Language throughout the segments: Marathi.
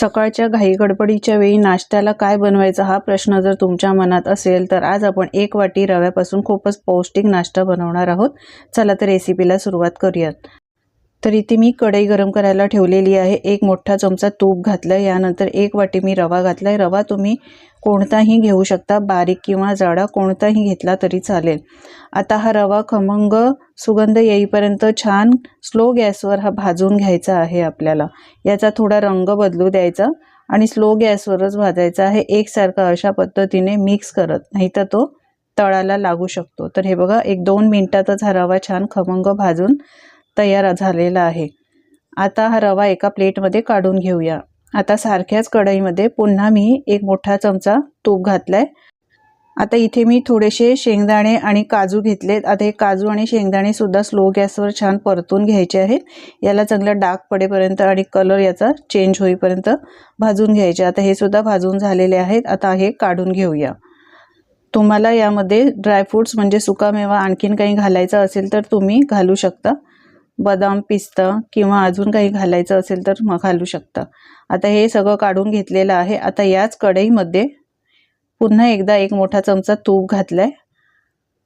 सकाळच्या घाई गडबडीच्या वेळी नाश्त्याला काय बनवायचा हा प्रश्न जर तुमच्या मनात असेल तर आज आपण एक वाटी रव्यापासून खूपच पौष्टिक नाश्ता बनवणार आहोत. चला तर रेसिपीला सुरुवात करूयात. तर इथे मी कढई गरम करायला ठेवलेली आहे. एक मोठा चमचा तूप घातलं यानंतर एक वाटी मी रवा घातला आहे रवा तुम्ही कोणताही घेऊ शकता. बारीक किंवा जाडा कोणताही घेतला तरी चालेल. आता हा रवा खमंग सुगंध येईपर्यंत छान स्लो गॅसवर हा भाजून घ्यायचा आहे आपल्याला. याचा थोडा रंग बदलू द्यायचा आणि स्लो गॅसवरच भाजायचा आहे. एकसारखा अशा पद्धतीने मिक्स करत नाही तर तो तळाला लागू शकतो. तर हे बघा एक दोन मिनटातच हा रवा छान खमंग भाजून तयार झालेला आहे. आता हा रवा एका प्लेटमध्ये काढून घेऊया. आता सारख्याच कढईमध्ये पुन्हा मी एक मोठा चमचा तूप घातलाय. आता इथे मी थोडेसे शेंगदाणे आणि काजू घेतलेत. आता हे काजू आणि शेंगदाणे सुद्धा स्लो गॅसवर छान परतून घ्यायचे आहेत. याला चांगला डाग पडेपर्यंत आणि कलर याचा चेंज होईपर्यंत भाजून घ्यायचे. आता हे सुद्धा भाजून झालेले आहेत. आता हे काढून घेऊया. तुम्हाला यामध्ये ड्रायफ्रूट्स म्हणजे सुकामेवा आणखीन काही घालायचा असेल तर तुम्ही घालू शकता. बदाम पिस्ता किंवा अजून काही घालायचं असेल तर मग घालू शकता. आता हे सगळं काढून घेतलेलं आहे. आता याच कढईमध्ये पुन्हा एकदा एक मोठा चमचा तूप घातला आहे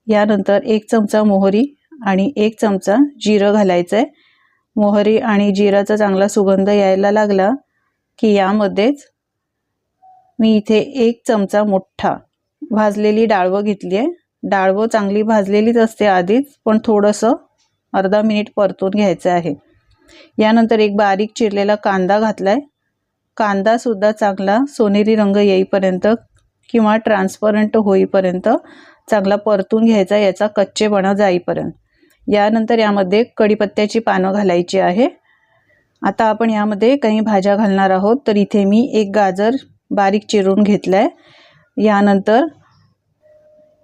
यानंतर एक चमचा मोहरी आणि एक चमचा जिरं घालायचं आहे मोहरी आणि जिराचा चांगला सुगंध यायला लागला की यामध्येच मी इथे एक चमचा मोठा भाजलेली डाळवं घेतली आहे डाळवं चांगली भाजलेलीच असते आधीच पण थोडंसं अर्धा मिनिट परतून घ्यायचं आहे. यानंतर एक बारीक चिरलेला कांदा घातलाय. कांदासुद्धा चांगला सोनेरी रंग येईपर्यंत किंवा ट्रान्सपरंट होईपर्यंत चांगला परतून घ्यायचा याचा कच्चेपणा जाईपर्यंत. यानंतर यामध्ये कढीपत्त्याची पानं घालायची आहे. आता आपण यामध्ये काही भाज्या घालणार आहोत. तर इथे मी एक गाजर बारीक चिरून घेतलं आहे यानंतर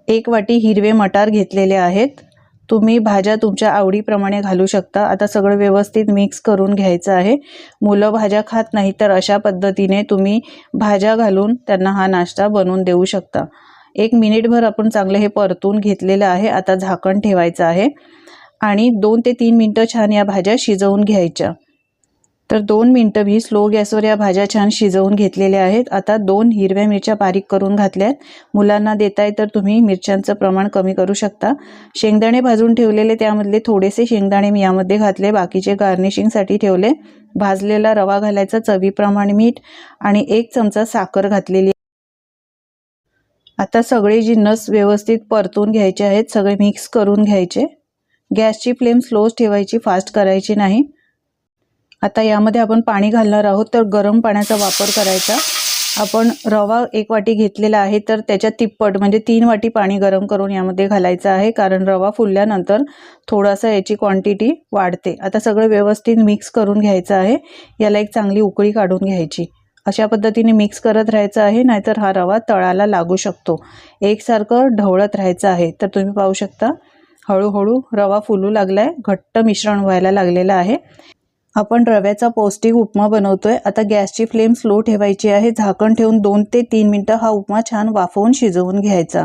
एक वाटी हिरवे मटार घेतलेले आहेत. तुम्ही भाज्या तुमच्या आवडीप्रमाणे घालू शकता. आता सगळं व्यवस्थित मिक्स करून घ्यायचं आहे. मुलं भाज्या खात नाही तर अशा पद्धतीने तुम्ही भाज्या घालून त्यांना हा नाश्ता बनवून देऊ शकता. एक मिनिटभर आपण चांगलं हे परतून घेतलेलं आहे. आता झाकण ठेवायचं आहे. आणि दोन ते तीन मिनटं छान या भाज्या शिजवून घ्यायच्या. तर दोन मिनटं मी स्लो गॅसवर या भाज्या छान शिजवून घेतलेल्या आहेत. आता दोन हिरव्या मिरच्या बारीक करून घातल्या आहेत मुलांना देताय तर तुम्ही मिरच्यांचं प्रमाण कमी करू शकता. शेंगदाणे भाजून ठेवलेले त्यामधले थोडेसे शेंगदाणे मी यामध्ये घातले. बाकीचे गार्निशिंगसाठी ठेवले. भाजलेला रवा घालायचा चवीप्रमाणे मीठ आणि एक चमचा साखर घातलेली. आता सगळे जिन्नस व्यवस्थित परतून घ्यायचे आहेत सगळे मिक्स करून घ्यायचे. गॅसची फ्लेम स्लोच ठेवायची फास्ट करायची नाही. आता यामध्ये आपण पाणी घालणार आहोत तर गरम पाण्याचा वापर करायचा. आपण रवा एक वाटी घेतलेला आहे तर त्याच्या तिप्पट म्हणजे तीन वाटी पाणी गरम करून यामध्ये घालायचं आहे कारण रवा फुलल्यानंतर थोडासा याची क्वांटिटी वाढते. आता सगळं व्यवस्थित मिक्स करून घ्यायचं आहे. याला एक चांगली उकळी काढून घ्यायची. अशा पद्धतीने मिक्स करत राहायचं आहे नाहीतर हा रवा तळाला लागू शकतो. एकसारखं ढवळत राहायचं आहे. तर तुम्ही पाहू शकता हळूहळू रवा फुलू लागलाय घट्ट मिश्रण व्हायला लागलेलं आहे. आपण रव्याचा पौष्टिक उपमा बनवतोय. आता गॅसची फ्लेम स्लो ठेवायची आहे. झाकण ठेवून दोन ते तीन मिनटं हा उपमा छान वाफवून शिजवून घ्यायचा.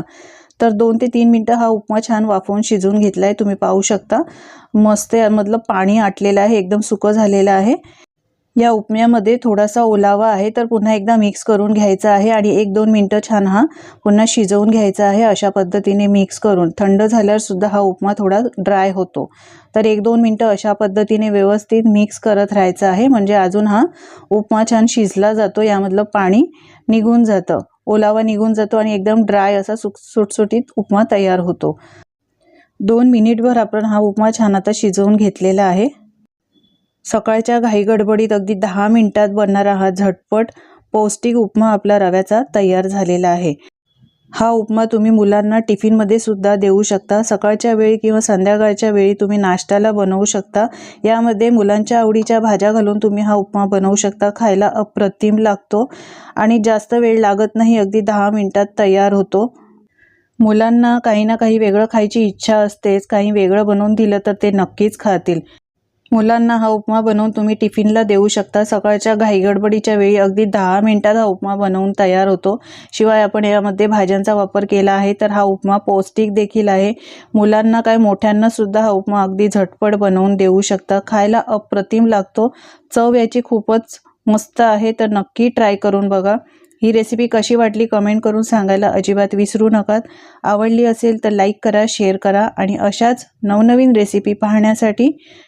तर दोन ते तीन मिनटं हा उपमा छान वाफवून शिजवून घेतला आहे तुम्ही पाहू शकता. मस्त यामधलं पाणी आटलेलं आहे. एकदम सुकं झालेलं आहे. या उपम्यामध्ये थोडासा ओलावा आहे तर पुन्हा एकदा मिक्स करून घ्यायचा आहे आणि एक दोन मिनटं छान हा पुन्हा शिजवून घ्यायचा आहे अशा पद्धतीने मिक्स करून. थंड झाल्यावर सुद्धा हा उपमा थोडा ड्राय होतो. तर एक दोन मिनटं अशा पद्धतीने व्यवस्थित मिक्स करत राहायचं आहे म्हणजे अजून हा उपमा छान शिजला जातो यामधलं पाणी निघून जातं. ओलावा निघून जातो आणि एकदम ड्राय असा सुट सुटसुटीत उपमा तयार होतो. दोन मिनिटभर आपण हा उपमा छान आता शिजवून घेतलेला आहे. सकाळच्या घाई गडबडीत अगदी दहा मिनिटात बनणारा हा झटपट पौष्टिक उपमा आपला रव्याचा तयार झालेला आहे. हा उपमा तुम्ही मुलांना टिफिनमध्ये सुद्धा देऊ शकता. सकाळच्या वेळी किंवा संध्याकाळच्या वेळी तुम्ही नाश्त्याला बनवू शकता. यामध्ये मुलांच्या आवडीच्या भाज्या घालून तुम्ही हा उपमा बनवू शकता. खायला अप्रतिम लागतो आणि जास्त वेळ लागत नाही अगदी दहा मिनिटात तयार होतो. मुलांना काही ना काही वेगळं खायची इच्छा असतेच. काही वेगळं बनवून दिलं तर ते नक्कीच खातील. मुलांना हा उपमा बनवून तुम्ही टिफिनला देऊ शकता. सकाळच्या घाईगडबडीच्या वेळी अगदी दहा मिनिटात हा उपमा बनवून तयार होतो. शिवाय आपण यामध्ये भाज्यांचा वापर केला आहे तर हा उपमा पौष्टिक देखील आहे. मुलांना काय मोठ्यांना सुद्धा हा उपमा अगदी झटपट बनवून देऊ शकता. खायला अप्रतिम लागतो. चव याची खूपच मस्त आहे तर नक्की ट्राय करून बघा. ही रेसिपी कशी वाटली कमेंट करून सांगायला अजिबात विसरू नका. आवडली असेल तर लाईक करा शेअर करा आणि अशाच नवनवीन रेसिपी पाहण्यासाठी